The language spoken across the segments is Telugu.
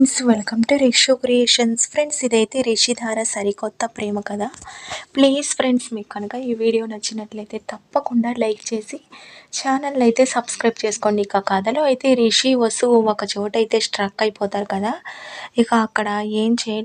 Friends welcome to Rishu creations friends ఇదైతే రిషిధార సరికొత్త ప్రేమ కదా? ప్లీజ్ ఫ్రెండ్స్ మీకు కనుక ఈ వీడియో నచ్చినట్లయితే తప్పకుండా లైక్ చేసి ఛానల్ అయితే సబ్స్క్రైబ్ చేసుకోండి. ఇక కథలో అయితే రిషి వసు ఒక చోట అయితే స్ట్రక్ అయిపోతారు కదా? ఇక అక్కడ ఏం చేయ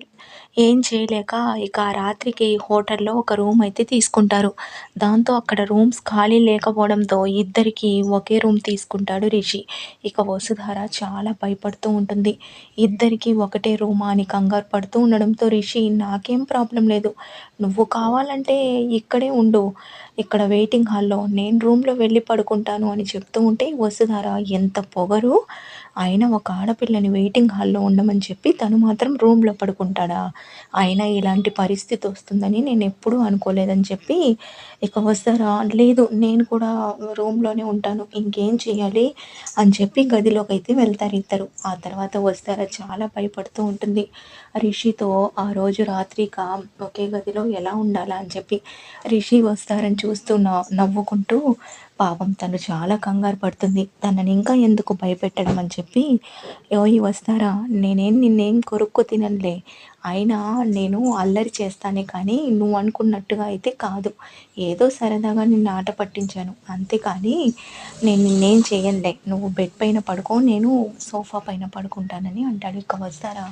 ఏం చేయలేక ఇక రాత్రికి హోటల్లో ఒక రూమ్ అయితే తీసుకుంటారు. దాంతో అక్కడ రూమ్స్ ఖాళీ లేకపోవడంతో ఇద్దరికి ఒకే రూమ్ తీసుకుంటాడు రిషి. ఇక వసుధార చాలా భయపడుతూ ఉంటుంది. ఇద్దరికి ఒకటే రూమా అని కంగారు పడుతూ ఉండడంతో రిషి నాకేం ప్రాబ్లం లేదు. నువ్వు కావాలంటే ఇక్కడే ఉండు. ఇక్కడ వెయిటింగ్ హాల్లో నేను రూమ్లో వెళ్ళి పడుకుంటాను అని చెప్తూ ఉంటే వసుధార ఎంత పొగరు. ఆయన ఒక ఆడపిల్లని వెయిటింగ్ హాల్లో ఉండమని చెప్పి తను మాత్రం రూమ్లో పడుకుంటాడా? అయినా ఇలాంటి పరిస్థితి వస్తుందని నేను ఎప్పుడూ అనుకోలేదని చెప్పి ఇక వస్తారా? లేదు నేను కూడా రూమ్లోనే ఉంటాను ఇంకేం చేయాలి? అని చెప్పి గదిలోకి అయితే వెళ్తారు ఇద్దరు. ఆ తర్వాత వస్తారా? చాలా భయపడుతూ ఉంటుంది. రిషితో ఆ రోజు రాత్రిక ఒకే గదిలో ఎలా ఉండాలా? అని చెప్పి రిషి వస్తారని చూస్తూ నవ్వుకుంటూ పాపం తను చాలా కంగారు పడుతుంది. తనని ఇంకా ఎందుకు భయపెట్టడం అని చెప్పి ఈ వస్తారా? నేనేం నిన్నేం కొరుక్కు తినలే అయినా నేను అల్లరి చేస్తానే కానీ నువ్వు అనుకున్నట్టుగా అయితే కాదు. ఏదో సరదాగా నిన్ను ఆట పట్టించాను. అంతేకాని నేను నిన్నేం చేయనులే. నువ్వు బెడ్ పైన పడుకో నేను సోఫా పైన పడుకుంటానని అంటాడు. ఇక వస్తారా?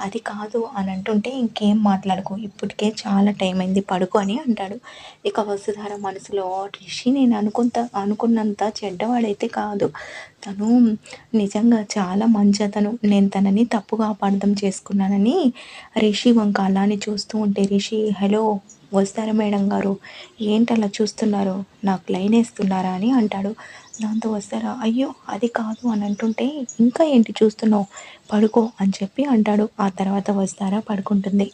అది కాదు అని అంటుంటే ఇంకేం మాట్లాడుకో. ఇప్పటికే చాలా టైం అయింది పడుకో అని అంటాడు. ఇక వసుధార మనసులో రిషి నేను అనుకుంత అనుకున్నంత చెడ్డవాడైతే కాదు. తను నిజంగా చాలా మంచి అతను. నేను తనని తప్పుగా అపార్థం చేసుకున్నానని రిషి వంక అలానే చూస్తూ ఉంటే రిషి హలో వస్తారా మేడం గారు? ఏంటి అలా చూస్తున్నారు? నాకు లైన్ వేస్తున్నారా? అని అంటాడు. దాంతో వస్తారా? అయ్యో అది కాదు అని అంటుంటే ఇంకా ఏంటి చూస్తున్నావు? పడుకో అని చెప్పి అంటాడు. ఆ తర్వాత వస్తారా పడుకుంటుంది.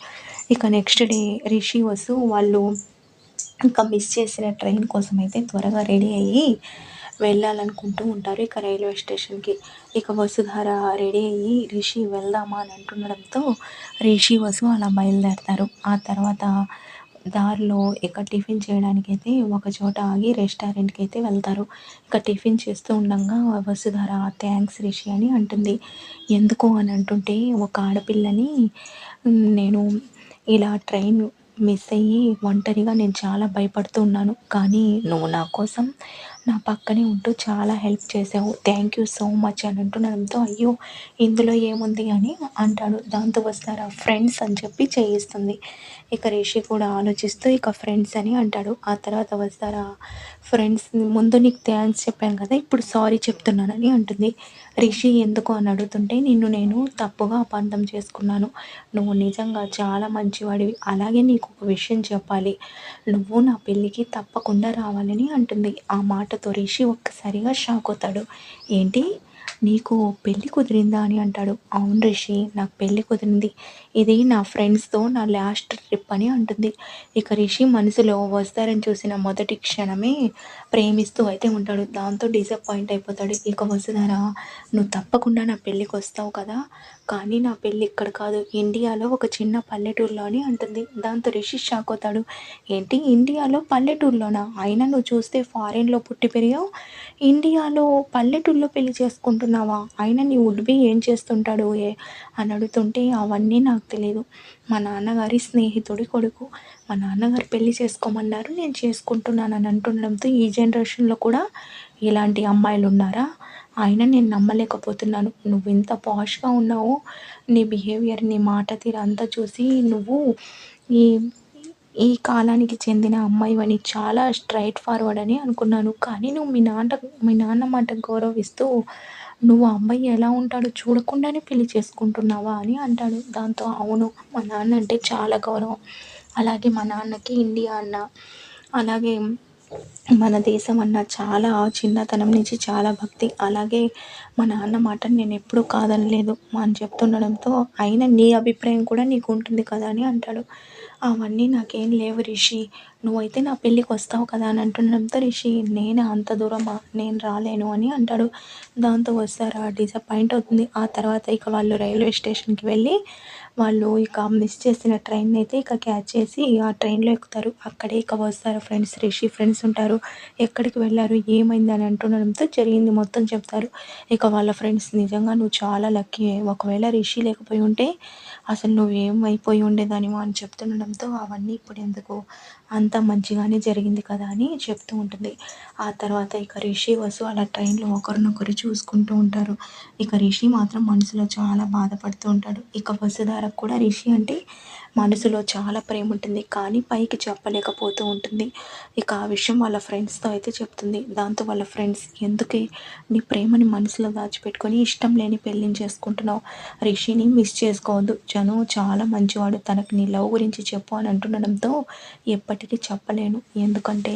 ఇక నెక్స్ట్ డే రిషి వసు వాళ్ళు ఇంకా మిస్ చేసిన ట్రైన్ కోసం అయితే త్వరగా రెడీ అయ్యి వెళ్ళాలనుకుంటూ ఉంటారు. ఇక రైల్వే స్టేషన్కి ఇక వసుధార రెడీ అయ్యి రిషి వెళ్దామా అని అంటుండడంతో రిషి వసు అలా బయలుదేరతారు. ఆ తర్వాత దారిలో ఇక టిఫిన్ చేయడానికి అయితే ఒక చోట ఆగి రెస్టారెంట్కి అయితే వెళ్తారు. ఇక టిఫిన్ చేస్తూ ఉండగా వసుధార థ్యాంక్స్ రిషి అని అంటుంది. ఎందుకు? అని అంటుంటే ఒక ఆడపిల్లని నేను ఇలా ట్రైన్ మిస్ అయ్యి ఒంటరిగా నేను చాలా భయపడుతూ ఉన్నాను. కానీ నువ్వు నా కోసం నా పక్కనే ఉంటూ చాలా హెల్ప్ చేసావు. థ్యాంక్ యూ సో మచ్ అని అంటుండడంతో అయ్యో ఇందులో ఏముంది అని అంటాడు. దాంతో వస్తారా? ఫ్రెండ్స్ అని చెప్పి చేయిస్తుంది. ఇక రిషి కూడా ఆలోచిస్తూ ఇక ఫ్రెండ్స్ అని అంటాడు. ఆ తర్వాత వస్తారా? ఫ్రెండ్స్ ముందు నీకు థ్యాంక్స్ చెప్పాను కదా ఇప్పుడు సారీ చెప్తున్నానని అంటుంది. రిషి ఎందుకు అని అడుగుతుంటే నిన్ను నేను తప్పుగా అపార్థం చేసుకున్నాను. నువ్వు నిజంగా చాలా మంచివాడివి. అలాగే నీకు ఒక విషయం చెప్పాలి. నువ్వు నా పెళ్ళికి తప్పకుండా రావాలని అంటుంది. ఆ మాట మాటతో రిషి ఒక్కసారిగా షాక్ అవుతాడు. ఏంటి? నీకు పెళ్ళి కుదిరిందా అని అంటాడు. అవును రిషి నాకు పెళ్ళి కుదిరింది. ఇది నా ఫ్రెండ్స్తో నా లాస్ట్ ట్రిప్ అని అంటుంది. ఇక రిషి మనసులో వస్తారని చూసిన మొదటి క్షణమే ప్రేమిస్తూ అయితే ఉంటాడు. దాంతో డిసప్పాయింట్ అయిపోతాడు. ఇక వసుధారా నువ్వు తప్పకుండా నా పెళ్ళికి వస్తావు కదా? కానీ నా పెళ్ళి ఇక్కడ కాదు. ఇండియాలో ఒక చిన్న పల్లెటూరులో అని అంటుంది. దాంతో రిషి షాక్ అవుతాడు. ఏంటి? ఇండియాలో పల్లెటూరులోనా? అయినా నువ్వు చూస్తే ఫారెన్లో పుట్టి పెరిగావు? ఇండియాలో పల్లెటూరులో పెళ్ళి అనుకుంటున్నావా? అయినా నీ ఉడ్బి ఏం చేస్తుంటాడు ఏ? అని అడుగుతుంటే అవన్నీ నాకు తెలియదు మా నాన్నగారి స్నేహితుడి కొడుకు. మా నాన్నగారు పెళ్ళి చేసుకోమన్నారు నేను చేసుకుంటున్నాను అని అంటుండడంతో ఈ జనరేషన్లో కూడా ఇలాంటి అమ్మాయిలు ఉన్నారా? ఆయన నేను నమ్మలేకపోతున్నాను. నువ్వు ఇంత పాష్గా ఉన్నావు. నీ బిహేవియర్ నీ మాట తీరంతా అంతా చూసి నువ్వు ఈ ఈ కాలానికి చెందిన అమ్మాయివని చాలా స్ట్రైట్ ఫార్వర్డ్ అని అనుకున్నాను. కానీ నువ్వు మీ నాన్న మీ నాన్న మాట గౌరవిస్తూ నువ్వు అబ్బాయి ఎలా ఉంటాడో చూడకుండానే పెళ్ళి చేసుకుంటున్నావా? అని అంటాడు. దాంతో అవును మా నాన్న అంటే చాలా గౌరవం. అలాగే మా నాన్నకి ఇండియా అన్న అలాగే మన దేశం అన్న చాలా చిన్నతనం నుంచి చాలా భక్తి. అలాగే మా నాన్న మాట నేను ఎప్పుడూ కాదనలేదు అని చెప్తుండడంతో అయినా నీ అభిప్రాయం కూడా నీకు ఉంటుంది కదా అని అంటాడు. అవన్నీ నాకేం లేవు రిషి. నువ్వైతే నా పెళ్ళికి వస్తావు కదా అని అంటుండడంతో రిషి నేను అంత దూరమా? నేను రాలేను అని అంటాడు. దాంతో వస్తారా. డిసప్పాయింట్ అవుతుంది. ఆ తర్వాత ఇక వాళ్ళు రైల్వే స్టేషన్కి వెళ్ళి వాళ్ళు ఇక మిస్ చేసిన ట్రైన్ అయితే ఇక క్యాచ్ చేసి ఆ ట్రైన్లో ఎక్కుతారు. అక్కడే ఇక వస్తారు ఫ్రెండ్స్ రిషి ఫ్రెండ్స్ ఉంటారు. ఎక్కడికి వెళ్ళారు ఏమైంది అని అంటుండడంతో జరిగింది మొత్తం చెప్తారు. ఇక వాళ్ళ ఫ్రెండ్స్ నిజంగా నువ్వు చాలా లక్కీ ఒకవేళ రిషి లేకపోయి ఉంటే అసలు నువ్వు ఏమైపోయి ఉండేదానివో? అని చెప్తుండడంతో అవన్నీ ఇప్పుడు ఎందుకు అంత మంచిగానే జరిగింది కదా అని చెప్తూ ఉంటుంది. ఆ తర్వాత ఇక రిషి వసు అలా ట్రైన్లో ఒకరినొకరు చూసుకుంటూ ఉంటారు. ఇక రిషి మాత్రం మనసులో చాలా బాధపడుతూ ఉంటాడు. ఇక వసుధారకు కూడా రిషి అంటే మనసులో చాలా ప్రేమ ఉంటుంది కానీ పైకి చెప్పలేకపోతూ ఉంటుంది. ఇక ఆ విషయం వాళ్ళ ఫ్రెండ్స్తో అయితే చెప్తుంది. దాంతో వాళ్ళ ఫ్రెండ్స్ ఎందుకే నీ ప్రేమని మనసులో దాచిపెట్టుకొని ఇష్టం లేని పెళ్ళిని చేసుకుంటున్నావు? రిషిని మిస్ చేసుకోవద్దు. జను చాలా మంచివాడు. తనకు నీ లవ్ గురించి చెప్పు అని అంటుండడంతో ఎప్పటికీ చెప్పలేను. ఎందుకంటే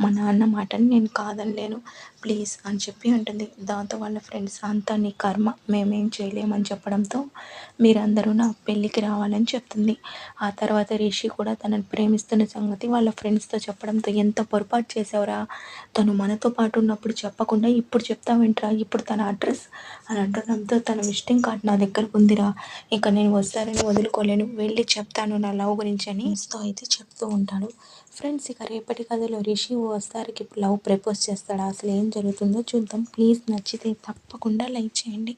మా నాన్న మాటని నేను కాదనలేను. ప్లీజ్ అని చెప్పి అంటుంది. దాంతో వాళ్ళ ఫ్రెండ్స్ అంతా నీ కర్మ. మేమేం చేయలేమని చెప్పడంతో మీరందరూ నా పెళ్ళికి రావాలని చెప్తుంది. ఆ తర్వాత రిషి కూడా తనని ప్రేమిస్తున్న సంగతి వాళ్ళ ఫ్రెండ్స్తో చెప్పడంతో ఎంత పొరపాటు చేసావురా తను మనతో పాటు ఉన్నప్పుడు చెప్పకుండా ఇప్పుడు చెప్తావేంట్రా? ఇప్పుడు తన అడ్రస్ అని అంటుండడంతో తన విజిటింగ్ కార్డ్ నా దగ్గరకు ఉందిరా. ఇంకా నేను వస్తానని వదులుకోలేను. వెళ్ళి చెప్తాను నా లవ్ గురించి అని అయితే చెప్తూ ఉంటాడు. ఫ్రెండ్స్ ఇక రేపటి కథలో రిషి వస్తారికి లవ్ ప్రపోజ్ చేస్తాడా? అసలు ఏం జరుగుతుందో చూద్దాం. ప్లీజ్ నచ్చితే తప్పకుండా లైక్ చేయండి.